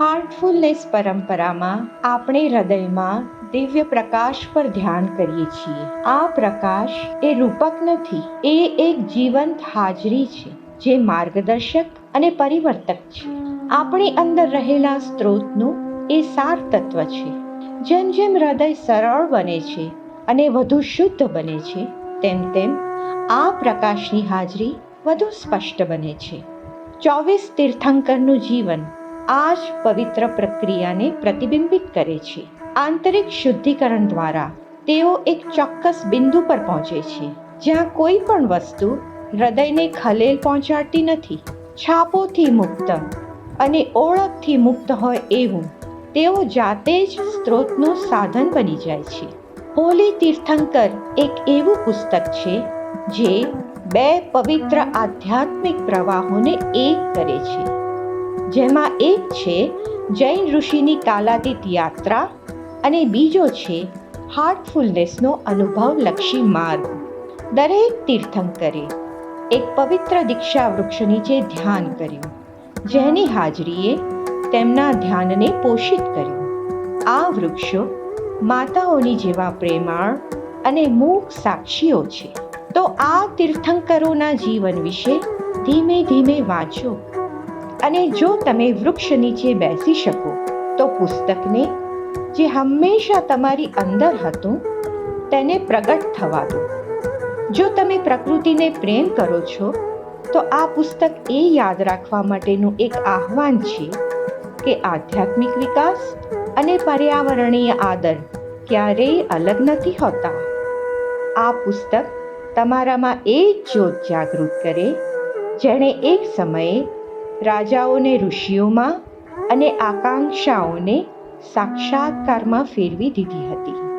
Heartfulness પરંપરામાં આપણે હૃદયમાં દિવ્ય પ્રકાશ પર ધ્યાન કરીએ છીએ. આ પ્રકાશ એ રૂપક નથી, એ એક જીવંત હાજરી છે, જે માર્ગદર્શક અને પરિવર્તક છે. આપણી અંદર રહેલા સ્ત્રોતનું એ સાર તત્વ છે. જેમ જેમ હૃદય સરળ બને છે અને વધુ શુદ્ધ બને છે, તેમ તેમ આ પ્રકાશની હાજરી વધુ સ્પષ્ટ બને છે. ચોવીસ તીર્થંકરનું જીવન આ જ પવિત્ર પ્રક્રિયાને પ્રતિબિંબિત કરે છે. આંતરિક શુદ્ધિકરણ દ્વારા તેઓ એક ચોક્કસ બિંદુ પર પહોંચે છે. જ્યાં કોઈ પણ વસ્તુ હૃદયને ખલેલ પહોંચાડતી નથી, છાપોથી મુક્ત અને ઓળખથી મુક્ત હોય એવું તેઓ જાતે જ સ્ત્રોતનું સાધન બની જાય છે. હોલી તીર્થંકર એક એવું પુસ્તક છે જે બે પવિત્ર આધ્યાત્મિક પ્રવાહોને એક કરે છે. જેમાં એક છે જૈન ઋષિની કાલાતીત યાત્રા અને બીજો છે હાર્ટફુલનેસનો અનુભવલક્ષી માર્ગ. દરેક તીર્થંકરે એક પવિત્ર દીક્ષા વૃક્ષ નીચે ધ્યાન કર્યું, જેની હાજરીએ તેમના ધ્યાનને પોષિત કર્યું. આ વૃક્ષો માતાઓની જેવા પ્રેમાળ અને મૂક સાક્ષીઓ છે. તો આ તીર્થંકરોના જીવન વિશે ધીમે ધીમે વાંચો. અને જો તમે વૃક્ષ નીચે બેસી શકો, તો પુસ્તકને, જે હંમેશા તમારી અંદર હતું, તેને પ્રગટ થવા દો. જો તમે પ્રકૃતિને પ્રેમ કરો છો, તો આ પુસ્તક એ યાદ રાખવા માટેનું એક આહ્વાન છે કે આધ્યાત્મિક વિકાસ અને પર્યાવરણીય આદર ક્યારેય અલગ નથી હોતા. આ પુસ્તક તમારામાં એ જ્યોત જાગૃત કરે, જેણે એક સમયે રાજાઓને ઋષિઓમાં અને આકાંક્ષાઓને સાક્ષાત્કારમાં ફેરવી દીધી હતી.